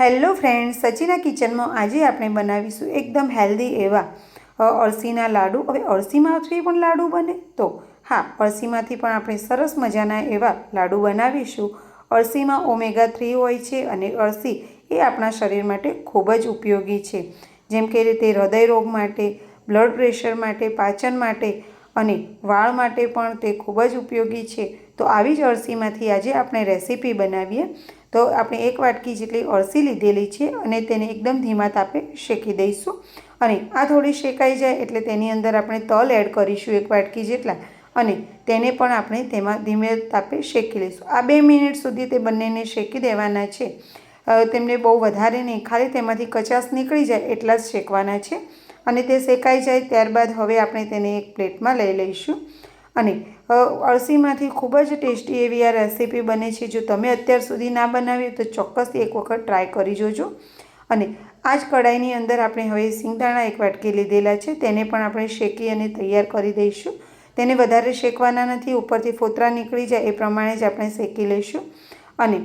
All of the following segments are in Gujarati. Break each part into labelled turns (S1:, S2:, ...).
S1: હેલો ફ્રેન્ડ્સ, સચિના કિચનમાં આજે આપણે બનાવીશું એકદમ હેલ્ધી એવા અળસીના લાડુ. હવે અળસીમાંથી પણ લાડુ બને તો? હા, અળસીમાંથી પણ આપણે સરસ મજાના એવા લાડુ બનાવીશું. અળસીમાં ઓમેગા થ્રી હોય છે અને અળસી એ આપણા શરીર માટે ખૂબ જ ઉપયોગી છે. જેમ કે રીતે હૃદય રોગ માટે, બ્લડ પ્રેશર માટે, પાચન માટે અને વાળ માટે પણ તે ખૂબ જ ઉપયોગી છે. તો આવી જ અળસીમાંથી આજે આપણે રેસીપી બનાવીએ. તો આપણે એક વાટકી જેટલી અળસી લીધેલી છે અને તેને એકદમ ધીમા તાપે શેકી દઈશું. અને આ થોડી શેકાઈ જાય એટલે તેની અંદર આપણે તલ એડ કરીશું એક વાટકી જેટલા. અને તેને પણ આપણે તેમાં ધીમે તાપે શેકી લઈશું. આ બે મિનિટ સુધી તે બંનેને શેકી દેવાના છે. તેમને બહુ વધારે નહીં. ખાલી તેમાંથી કચાસ નીકળી જાય એટલા જ શેકવાના છે. અને તે શેકાઈ જાય ત્યારબાદ હવે આપણે તેને એક પ્લેટમાં લઈ લઈશું. અને અળસીમાંથી ખૂબ જ ટેસ્ટી એવી આ રેસીપી બને છે. જો તમે અત્યાર સુધી ના બનાવી તો ચોક્કસ એક વખત ટ્રાય કરી જોજો. અને આ જ કઢાઈની અંદર આપણે હવે સિંગદાણા એક વાટકી લીધેલા છે. તેને પણ આપણે શેકી અને તૈયાર કરી દઈશું. તેને વધારે શેકવાના નથી. ઉપરથી ફોતરા નીકળી જાય એ પ્રમાણે જ આપણે શેકી લઈશું. અને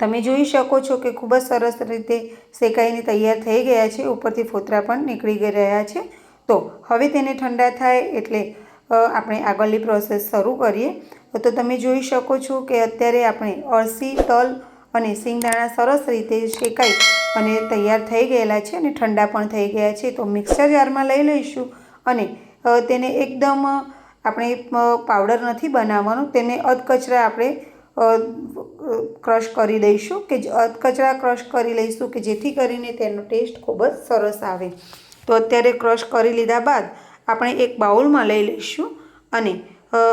S1: તમે જોઈ શકો છો કે ખૂબ જ સરસ રીતે શેકાઈને તૈયાર થઈ ગયા છે. ઉપરથી ફોતરા પણ નીકળી ગઈ રહ્યા છે. તો હવે તેને ઠંડા થાય એટલે આપણે આગળની પ્રોસેસ શરૂ કરીએ, તો તમે જોઈ શકો છો કે અત્યારે આપણે અળસી, તલ અને સિંગદાણા સરસ રીતે શેકાઈ અને તૈયાર થઈ ગયેલા છે અને ઠંડા પણ થઈ ગયા છે. તો મિક્સર જારમાં લઈ લઈશું અને તેને એકદમ આપણે પાવડર નથી બનાવવાનો, તેને અધકચરા આપણે ક્રશ કરી દઈશું કે અધકચરા ક્રશ કરી લઈશું કે જેથી કરીને તેનો ટેસ્ટ ખૂબ જ સરસ આવે. તો અત્યારે ક્રશ કરી લીધા બાદ આપણે એક બાઉલમાં લઈ લઈશું અને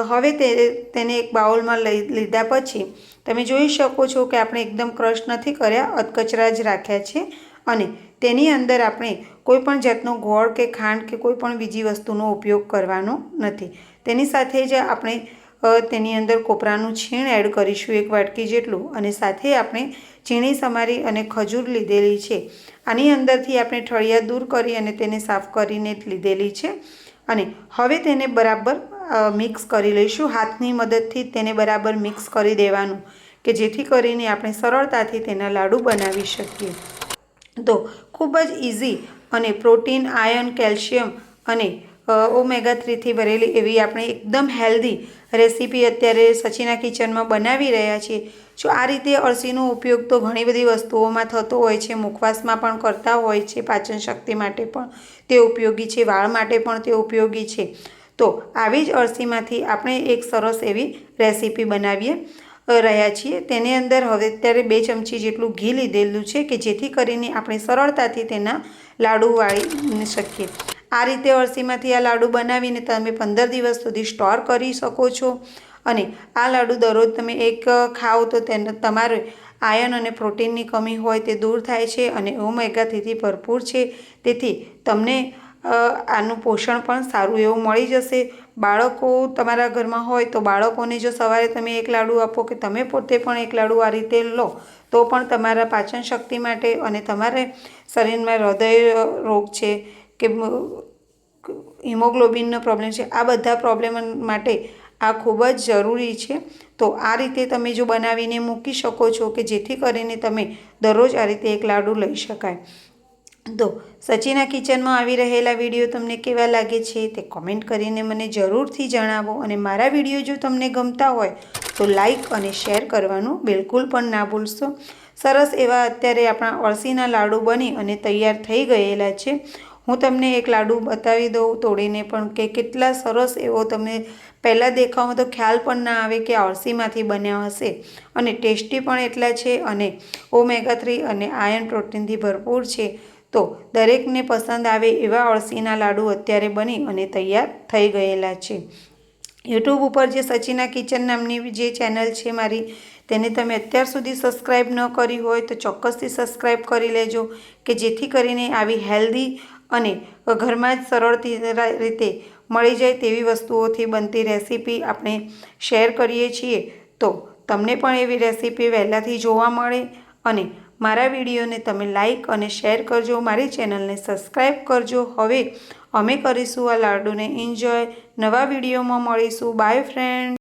S1: હવે તે, તેને એક બાઉલમાં લઈ લીધા પછી તમે જોઈ શકો છો કે આપણે એકદમ ક્રશ નથી કર્યા, અધકચરા જ રાખ્યા છે અને તેની અંદર આપણે કોઈ પણ જાતનો ગોળ કે ખાંડ કે કોઈ પણ બીજી વસ્તુનો ઉપયોગ કરવાનો નથી. તેની સાથે જ આપણે તેની અંદર કોપરાનું છીણ એડ કરીશું એક વાટકી જેટલું અને સાથે આપણે ચીણી સમારી અને ખજૂર લીધેલી છે. આની અંદરથી આપણે ઠળિયા દૂર કરી અને તેને સાફ કરીને લીધેલી છે. અને હવે તેને બરાબર મિક્સ કરી લઈશું. હાથની મદદથી તેને બરાબર મિક્સ કરી દેવાનું કે જેથી કરીને આપણે સરળતાથી તેના લાડુ બનાવી શકીએ. તો ખૂબ જ ઇઝી અને પ્રોટીન આયર્ન કેલ્શિયમ અને ઓમેગા થ્રીથી ભરેલી એવી આપણે એકદમ હેલ્ધી રેસીપી અત્યારે સચીના કિચનમાં બનાવી રહ્યા છીએ. જો આ રીતે અળસીનો ઉપયોગ તો ઘણી બધી વસ્તુઓમાં થતો હોય છે, મુખવાસમાં પણ કરતા હોય છે, પાચન શક્તિ માટે પણ. તે ઉપયોગી છે, વાળ માટે પણ તે ઉપયોગી છે. તો આવી જ અળસીમાંથી આપણે એક સરસ એવી રેસીપી બનાવીએ રહ્યા છીએ. તેની અંદર હવે અત્યારે બે ચમચી જેટલું ઘી લીધેલું છે કે જેથી કરીને આપણે સરળતાથી તેના લાડુ વાળી શકીએ. આ રીતે અળસીમાંથી આ લાડુ બનાવીને તમે પંદર દિવસ સુધી સ્ટોર કરી શકો છો. અને આ લાડુ દરરોજ તમે એક ખાઓ તો તેને તમારે આયન અને પ્રોટીનની કમી હોય તે દૂર થાય છે અને ઓમેગાથીથી ભરપૂર છે. તેથી તમને આનું પોષણ પણ સારું એવું મળી જશે. બાળકો તમારા ઘરમાં હોય તો બાળકોને જો સવારે તમે એક લાડુ આપો કે તમે પોતે પણ એક લાડુ આ રીતે લો, તો પણ તમારા પાચન શક્તિ માટે અને તમારે શરીરમાં હૃદય રોગ છે કે હિમોગ્લોબિનનો પ્રોબ્લેમ છે, આ બધા પ્રોબ્લેમ માટે આ ખૂબ જ જરૂરી છે. તો આ રીતે તમે જો બનાવીને મૂકી શકો છો કે જેથી કરીને તમે દરરોજ આ રીતે એક લાડુ લઈ શકાય. તો સચિના કિચનમાં આવી રહેલા વીડિયો તમને કેવા લાગે છે તે કોમેન્ટ કરીને મને જરૂરથી જણાવો અને મારા વીડિયો જો તમને ગમતા હોય તો લાઈક અને શેર કરવાનું બિલકુલ પણ ના ભૂલશો. સરસ એવા અત્યારે આપણા અળસીના લાડુ બની અને તૈયાર થઈ ગયેલા છે. હું તમને એક લાડુ બતાવી દઉં, તોડીને પણ કે કેટલા સરસ એવો તમે પહેલાં દેખાવમાં તો ખ્યાલ પણ ના આવે કે અળસીમાંથી બન્યા હશે. અને ટેસ્ટી પણ એટલા છે અને ઓમેગા થ્રી અને આયર્ન પ્રોટીનથી ભરપૂર છે. તો દરેકને પસંદ આવે એવા અળસીના લાડુ અત્યારે બની અને તૈયાર થઈ ગયેલા છે. યુટ્યુબ ઉપર જે સચિના કિચન નામની જે ચેનલ છે મારી, તેને તમે અત્યાર સુધી સબસ્ક્રાઈબ ન કરી હોય તો ચોક્કસથી સબસ્ક્રાઈબ કરી લેજો કે જેથી કરીને આવી હેલ્ધી અને ઘરમાં જ સરળથી રીતે મળી જાય તેવી વસ્તુઓથી બનતી રેસીપી આપણે શેર કરીએ છીએ. તો તમને પણ એવી રેસીપી વહેલાથી જોવા મળે અને મારા વિડીયોને તમે લાઈક અને શેર કરજો. મારી ચેનલને સબસ્ક્રાઈબ કરજો. હવે અમે કરીશું આ લાડુને એન્જોય. નવા વિડીયોમાં મળીશું. Bye, friend.